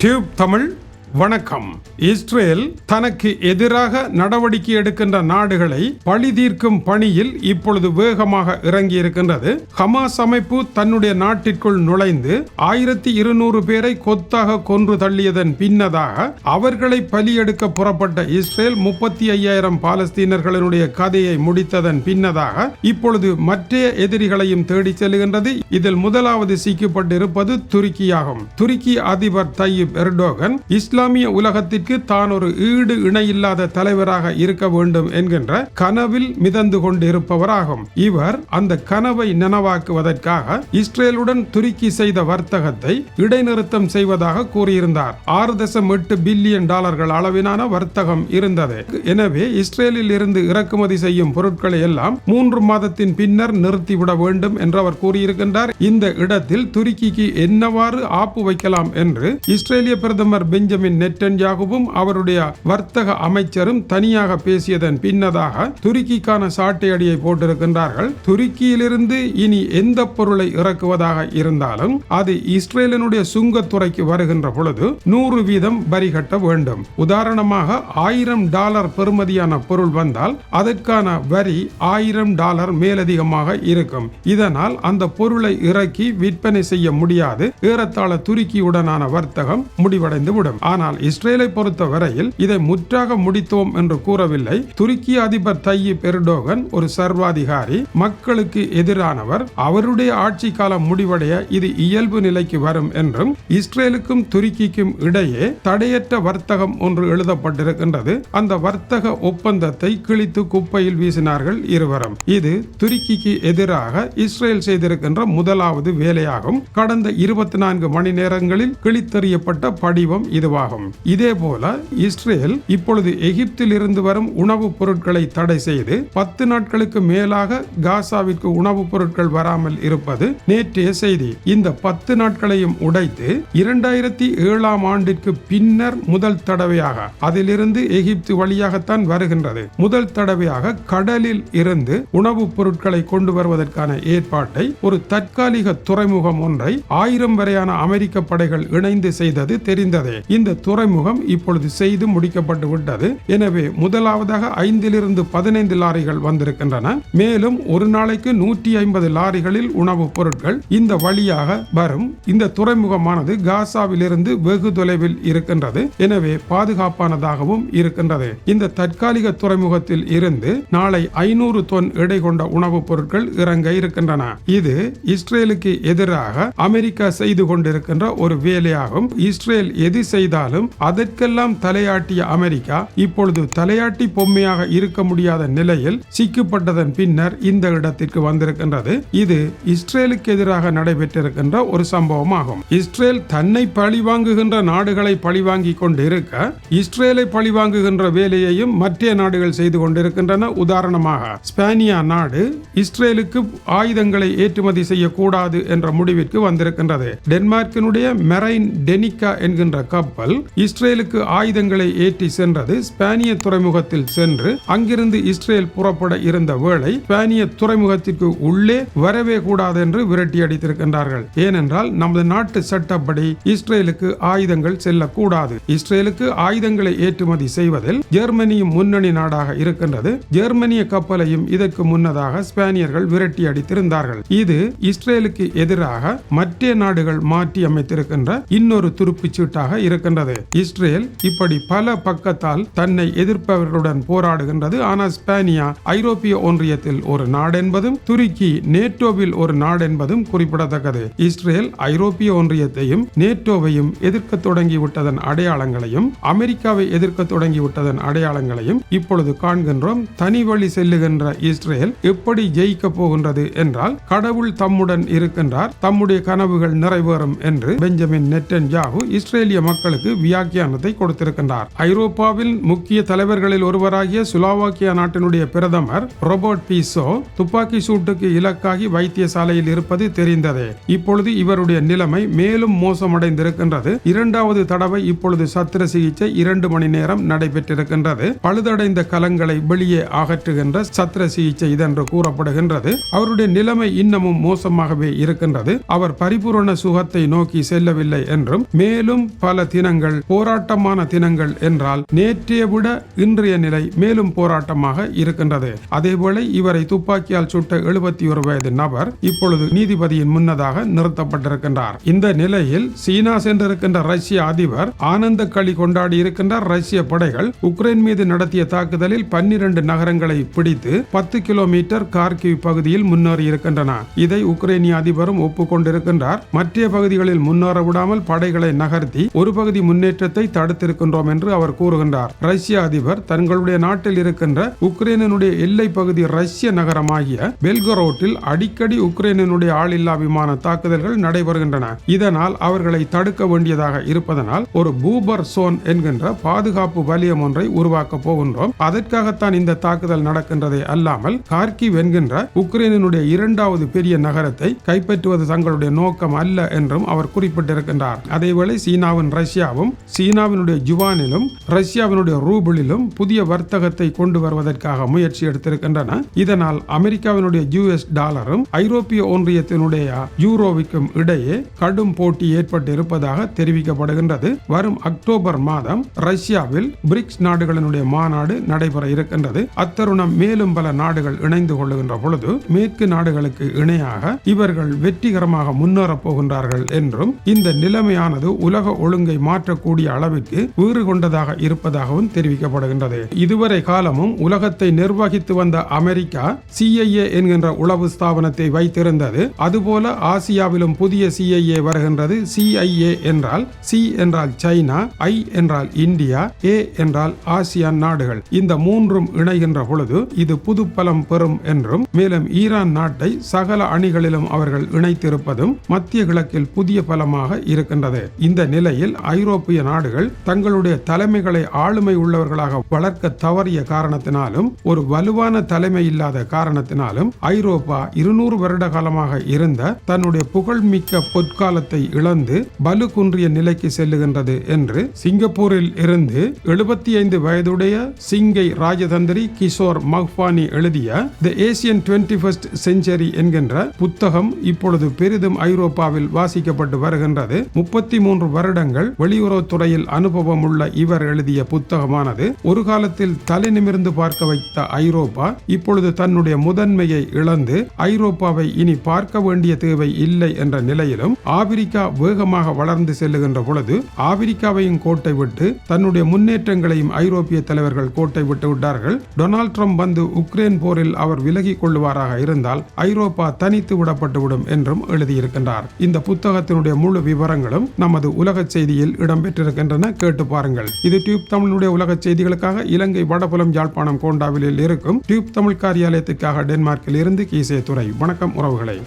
Tube Tamil வணக்கம். Israel தனக்கு எதிராக நடவடிக்கை எடுக்கின்ற நாடுகளை பழி தீர்க்கும் பணியில் இப்பொழுது வேகமாக இறங்கியிருக்கின்றது. ஹமாஸ் அமைப்பு தன்னுடைய நாட்டிற்குள் நுழைந்து ஆயிரத்தி இருநூறு பேரை கொத்தாக கொன்று தள்ளியதன் பின்னதாக அவர்களை பலியெடுக்க புறப்பட்ட இஸ்ரேல் முப்பத்தி ஐயாயிரம் பாலஸ்தீனர்களினுடைய கதையை முடித்ததன் பின்னதாக இப்பொழுது மற்ற எதிரிகளையும் தேடி செல்கின்றது இதில் முதலாவது சிக்கப்பட்டிருப்பது துருக்கியாகும். துருக்கி அதிபர் தையிப் எர்டோகன் இஸ்லாம் இஸ்லாமிய உலகத்திற்கு தான் ஒரு ஈடு இணையில்லாத தலைவராக இருக்க வேண்டும் என்கின்ற கனவில் மிதந்து கொண்டிருப்பவராகும். இவர் அந்த கனவை நனவாக்குவதற்காக இஸ்ரேலுடன் துருக்கி செய்த வர்த்தகத்தை இடைநிறுத்தம் செய்வதாக கூறியிருந்தார். ஆறு தசம் எட்டு பில்லியன் டாலர்கள் அளவிலான வர்த்தகம் இருந்தது. எனவே இஸ்ரேலில் இருந்து இறக்குமதி செய்யும் பொருட்களை எல்லாம் மூன்று மாதத்தின் பின்னர் நிறுத்திவிட வேண்டும் என்று அவர் கூறியிருக்கின்றார். இந்த இடத்தில் துருக்கிக்கு என்னவாறு ஆப்பு வைக்கலாம் என்று இஸ்ரேலிய பிரதமர் பெஞ்சமின் நெட்டன்யாகுவும் அவருடைய வர்த்தக அமைச்சரும் தனியாக பேசியதன் பின்னதாக துருக்கிக்கான சாட்டையடியை போட்டிருக்கின்றார்கள். துருக்கியிலிருந்து இனி எந்த பொருளை இறக்குவதாக இருந்தாலும் அது இஸ்ரேலினுடைய சுங்கத்துறைக்கு வருகின்ற பொழுது நூறு வீதம் வரி கட்ட வேண்டும். உதாரணமாக ஆயிரம் டாலர் பெறுமதியான பொருள் வந்தால் அதற்கான வரி ஆயிரம் டாலர் மேலதிகமாக இருக்கும். இதனால் அந்த பொருளை இறக்கி விற்பனை செய்ய முடியாது. ஏறத்தாழ துருக்கியுடனான வர்த்தகம் முடிவடைந்து விடும் ஆனால் இஸ்ரேலை பொறுத்தவரையில் இதை முற்றாக முடித்தோம் என்று கூறவில்லை. துருக்கி அதிபர் தையிப் எர்டோகன் ஒரு சர்வாதிகாரி மக்களுக்கு எதிரானவர். அவருடைய ஆட்சி காலம் முடிவடைய இது இயல்பு நிலைக்கு வரும் என்றும் இஸ்ரேலுக்கும் துருக்கிக்கும் இடையே தடையற்ற வர்த்தகம் ஒன்று எழுதப்பட்டிருக்கின்றது. அந்த வர்த்தக ஒப்பந்தத்தை கிழித்து குப்பையில் வீசினார்கள் இருவரும். இது துருக்கிக்கு எதிராக இஸ்ரேல் செய்திருக்கின்ற முதலாவது வேலையாகும். கடந்த இருபத்தி நான்கு மணி நேரங்களில் கிழித்தெறியப்பட்ட படிவம் இதுவாகும். ஆகும் இதே போல இஸ்ரேல் இப்பொழுது எகிப்தில் இருந்து வரும் உணவுப் பொருட்களை தடை செய்து பத்து நாட்களுக்கு மேலாக காசாவிற்கு உணவுப் பொருட்கள் வராமல் இருப்பது நேற்றைய செய்தி. இந்த பத்து நாட்களையும் உடைத்து இரண்டாயிரத்தி ஏழாம் ஆண்டிற்கு பின்னர் முதல் தடவையாக அதிலிருந்து எகிப்து வழியாகத்தான் வருகின்றது. முதல் தடவையாக கடலில் இருந்து உணவுப் பொருட்களை கொண்டு வருவதற்கான ஏற்பாட்டை ஒரு தற்காலிக துறைமுகம் ஒன்றை ஆயிரம் வரையான அமெரிக்க படைகள் இணைந்து செய்தது தெரிந்ததே. இந்த துறைமுகம் இப்பொழுது செய்து முடிக்கப்பட்டு விட்டது. எனவே முதலாவதாக ஐந்திலிருந்து பதினைந்து லாரிகள் வந்திருக்கின்றன. மேலும் ஒரு நாளைக்கு நூற்றி ஐம்பது லாரிகளில் உணவுப் பொருட்கள் இந்த வழியாக வரும். இந்த துறைமுகமானது காசாவிலிருந்து வெகு தொலைவில் இருக்கின்றது. எனவே பாதுகாப்பானதாகவும் இருக்கின்றது. இந்த தற்காலிக துறைமுகத்தில் இருந்து நாளை ஐநூறு தொன் எடை கொண்ட உணவுப் பொருட்கள் இறங்க இருக்கின்றன. இது இஸ்ரேலுக்கு எதிராக அமெரிக்கா செய்து கொண்டிருக்கின்ற ஒரு வேலையாகும். இஸ்ரேல் எது செய்தாலும் அதற்கெல்லாம் தலையாட்டிய அமெரிக்கா இப்பொழுது தலையாட்டி பொம்மையாக இருக்க முடியாத நிலையில் சிக்கப்பட்டதன் பின்னர் இந்த இடத்திற்கு வந்திருக்கின்றது. இது இஸ்ரேலுக்கு எதிராக நடைபெற்றிருக்கின்ற ஒரு சம்பவமாகும். இஸ்ரேல் தன்னை பழிவாங்குகின்ற நாடுகளை பழிவாங்கி கொண்டிருக்க இஸ்ரேலை பழிவாங்குகின்ற வேலையையும் மற்ற நாடுகள் செய்து கொண்டிருக்கின்றன. உதாரணமாக ஸ்பானியா நாடு இஸ்ரேலுக்கு ஆயுதங்களை ஏற்றுமதி செய்யக்கூடாது என்ற முடிவிற்கு வந்திருக்கின்றது. டென்மார்க்கினுடைய மெரைன் டெனிகா என்கின்ற கப்பல் இஸ்ரேலுக்கு ஆயுதங்களை ஏற்றி சென்றது ஸ்பானிய துறைமுகத்தில் சென்று அங்கிருந்து இஸ்ரேல் புறப்பட இருந்த வேளை ஸ்பானிய துறைமுகத்திற்கு உள்ளே வரவே கூடாது என்று விரட்டி அடித்திருக்கின்றார்கள். ஏனென்றால் நமது நாட்டு சட்டப்படி இஸ்ரேலுக்கு ஆயுதங்கள் செல்லக்கூடாது. இஸ்ரேலுக்கு ஆயுதங்களை ஏற்றுமதி செய்வதில் ஜெர்மனியும் முன்னணி நாடாக இருக்கின்றது. ஜெர்மனிய கப்பலையும் இதற்கு முன்னதாக ஸ்பானியர்கள் விரட்டி அடித்திருந்தார்கள். இது இஸ்ரேலுக்கு எதிராக மற்ற நாடுகள் மாற்றி அமைத்திருக்கின்ற இன்னொரு துருப்புச் சீட்டாக இருக்கின்றது. இஸ்ரேல் இப்படி பல பக்கத்தால் தன்னை எதிர்ப்பவர்களுடன் போராடுகின்றது. ஆனால் ஸ்பானியா ஐரோப்பிய ஒன்றியத்தில் ஒரு நாடு என்பதும் துருக்கி நேட்டோவில் ஒரு நாடு என்பதும் குறிப்பிடத்தக்கது. இஸ்ரேல் ஐரோப்பிய ஒன்றியத்தையும் நேட்டோவையும் எதிர்க்க தொடங்கிவிட்டதன் அடையாளங்களையும் அமெரிக்காவை எதிர்க்க தொடங்கிவிட்டதன் அடையாளங்களையும் இப்பொழுது காண்கின்றோம். தனி வழி செல்லுகின்ற இஸ்ரேல் எப்படி ஜெயிக்க போகின்றது என்றால் கடவுள் தம்முடன் இருக்கின்றார். தம்முடைய கனவுகள் நிறைவேறும் என்று பெஞ்சமின் நெட்டன் ஜாகு இஸ்ரேலிய மக்களுக்கு வியாக்கியானத்தை கொடுத்திருக்கின்றார். ஐரோப்பாவில் முக்கிய தலைவர்களில் ஒருவராகிய சுலாவாக்கியா நாட்டினுடைய பிரதமர் ரோபர்ட் பீசோ துப்பாக்கி சூட்டுக்கு இலக்காகி வைத்தியசாலையில் இருப்பது தெரிந்ததே. இப்பொழுது இவருடைய நிலைமை மேலும் மோசமடைந்திருக்கின்றது. இரண்டாவது தடவை இப்பொழுது சத்திர சிகிச்சை இரண்டு மணி நேரம் நடைபெற்றிருக்கின்றது. பழுதடைந்த கலங்களை வெளியே அகற்றுகின்ற சத்திர சிகிச்சை இதென்று கூறப்படுகின்றது. அவருடைய நிலைமை இன்னமும் மோசமாகவே இருக்கின்றது. அவர் பரிபூரண சுகத்தை நோக்கி செல்லவில்லை என்றும் மேலும் பல தினங்கள் போராட்டமான தினங்கள் என்றால் நேற்றைய விட இன்றைய நிலை மேலும் போராட்டமாக இருக்கின்றது. அதேவேளை இவரை துப்பாக்கியால் சுட்ட எழுபத்தி ஒரு வயது நபர் இப்பொழுது நீதிபதியின் முன்னதாக நிறுத்தப்பட்டிருக்கின்றார். இந்த நிலையில் சீனா சென்றிருக்கின்ற ரஷ்ய அதிபர் ஆனந்த களி கொண்டாடி இருக்கின்றார் ரஷ்ய படைகள் உக்ரைன் மீது நடத்திய தாக்குதலில் பன்னிரண்டு நகரங்களை பிடித்து பத்து கிலோமீட்டர் கார்கிவ் பகுதியில் முன்னேறி இருக்கின்றன இதை உக்ரைனிய அதிபரும் ஒப்புக்கொண்டிருக்கின்றார். மற்ற பகுதிகளில் முன்னேற விடாமல் படைகளை நகர்த்தி ஒரு பகுதி முன்னேற்றத்தை தடுத்திருக்கின்றோம் என்று அவர் கூறுகின்றார். ரஷ்ய அதிபர் தங்களுடைய நாட்டில் இருக்கின்ற உக்ரைனுடைய எல்லை பகுதி ரஷ்ய நகரமாகிய பெல்கரோட்டில் அடிக்கடி உக்ரைனுடைய ஆளில்லா விமான தாக்குதல்கள் நடைபெறுகின்றன. இதனால் அவர்களை தடுக்க வேண்டியதாக இருப்பதனால் ஒரு பூபர் சோன் என்கின்ற பாதுகாப்பு வலயம் ஒன்றை உருவாக்க போகின்றோம். அதற்காகத்தான் இந்த தாக்குதல் நடக்கின்றதே அல்லாமல் கார்கிவ் என்கின்ற உக்ரைனுடைய இரண்டாவது பெரிய நகரத்தை கைப்பற்றுவது தங்களுடைய நோக்கம் அல்ல என்றும் அவர் குறிப்பிட்டிருக்கின்றார். அதேவேளை சீனாவின் ரஷ்யா ரஷ்யாவும் சீனாவினுடைய ஜுவானிலும் ரஷ்யாவினுடைய ரூபிளிலும் புதிய வர்த்தகத்தை கொண்டு வருவதற்காக முயற்சி எடுத்திருக்கின்றன. இதனால் அமெரிக்காவினுடைய யூஎஸ் டாலரும் ஐரோப்பிய ஒன்றியத்தினுடைய யூரோவுக்கும் இடையே கடும் போட்டி ஏற்பட்டு இருப்பதாக தெரிவிக்கப்படுகின்றது. வரும் அக்டோபர் மாதம் ரஷ்யாவில் பிரிக்ஸ் நாடுகளினுடைய மாநாடு நடைபெற இருக்கின்றது. அத்தருணம் மேலும் பல நாடுகள் இணைந்து கொள்ளுகின்ற பொழுது மேற்கு நாடுகளுக்கு இணையாக இவர்கள் வெற்றிகரமாக முன்னேறப் போகின்றார்கள் என்றும் இந்த நிலைமையானது உலக ஒழுங்கை மாற்ற காப்பாற்றக்கூடிய அளவிற்கு வீறு கொண்டதாக இருப்பதாகவும் தெரிவிக்கப்படுகின்றது. இதுவரை காலமும் உலகத்தை நிர்வகித்து வந்த அமெரிக்கா சிஐஏ என்கின்ற உளவு ஸ்தாபனத்தை வைத்திருந்தது. அதுபோல ஆசியாவிலும் புதிய சிஐஏ வருகின்றது. சிஐஏ என்றால் சி என்றால் சைனா ஐ என்றால் இந்தியா ஏ என்றால் ஆசியான் நாடுகள். இந்த மூன்றும் இணைகின்ற பொழுது இது புது பலம் பெறும் என்றும் மேலும் ஈரான் நாட்டை சகல அணிகளிலும் அவர்கள் இணைத்திருப்பதும் மத்திய கிழக்கில் புதிய பலமாக இருக்கின்றது. இந்த நிலையில் ஐரோப்பிய நாடுகள் தங்களுடைய தலைமைகளை ஆளுமை உள்ளவர்களாக வளர்க்க தவறிய காரணத்தினாலும் ஒரு வலுவான தலைமை இல்லாத காரணத்தினாலும் ஐரோப்பா இருநூறு வருட காலமாக இருந்த தன்னுடைய புகழ்மிக்க பொற்காலத்தை இழந்து பலு குன்றிய நிலைக்கு செல்லுகின்றது என்று சிங்கப்பூரில் இருந்து எழுபத்தி ஐந்து வயதுடைய சிங்கை ராஜதந்திரி கிஷோர் மஹ்வானி எழுதிய the Asian twenty first century என்கின்ற புத்தகம் இப்பொழுது பெரிதும் ஐரோப்பாவில் வாசிக்கப்பட்டு வருகின்றது. முப்பத்தி மூன்று வருடங்கள் வெளியுறவுத்துறையில் அனுபவம் உள்ள இவர் எழுதிய புத்தகமானது ஒரு காலத்தில் தலை நிமிர்ந்து பார்க்க வைத்த ஐரோப்பா இப்பொழுது தன்னுடைய முதன்மையை இழந்து ஐரோப்பாவை இனி பார்க்க வேண்டிய தேவை இல்லை என்ற நிலையிலும் ஆப்பிரிக்கா வேகமாக வளர்ந்து செல்லுகின்ற பொழுது ஆப்பிரிக்காவையும் கோட்டை விட்டு தன்னுடைய முன்னேற்றங்களையும் ஐரோப்பிய தலைவர்கள் கோட்டை விட்டு விட்டார்கள். டொனால்ட் ட்ரம்ப் வந்து உக்ரைன் போரில் அவர் விலகிக் கொள்ளுவாராக இருந்தால் ஐரோப்பா தனித்து விடப்பட்டுவிடும் என்றும் எழுதியிருக்கின்றார். இந்த புத்தகத்தினுடைய முழு விவரங்களும் நமது உலக செய்தியில் இடம் இடம்பெற்றிருக்கின்றன கேட்டு பாருங்கள். இது டியூப் தமிழுடைய உலக செய்திகளுக்காக இலங்கை வடபுலம் யாழ்ப்பாணம் கோண்டாவிலில் இருக்கும் டியூப் தமிழ் காரியாலயத்துக்காக டென்மார்க்கில் இருந்து கீசே துறை வணக்கம் உறவுகளை.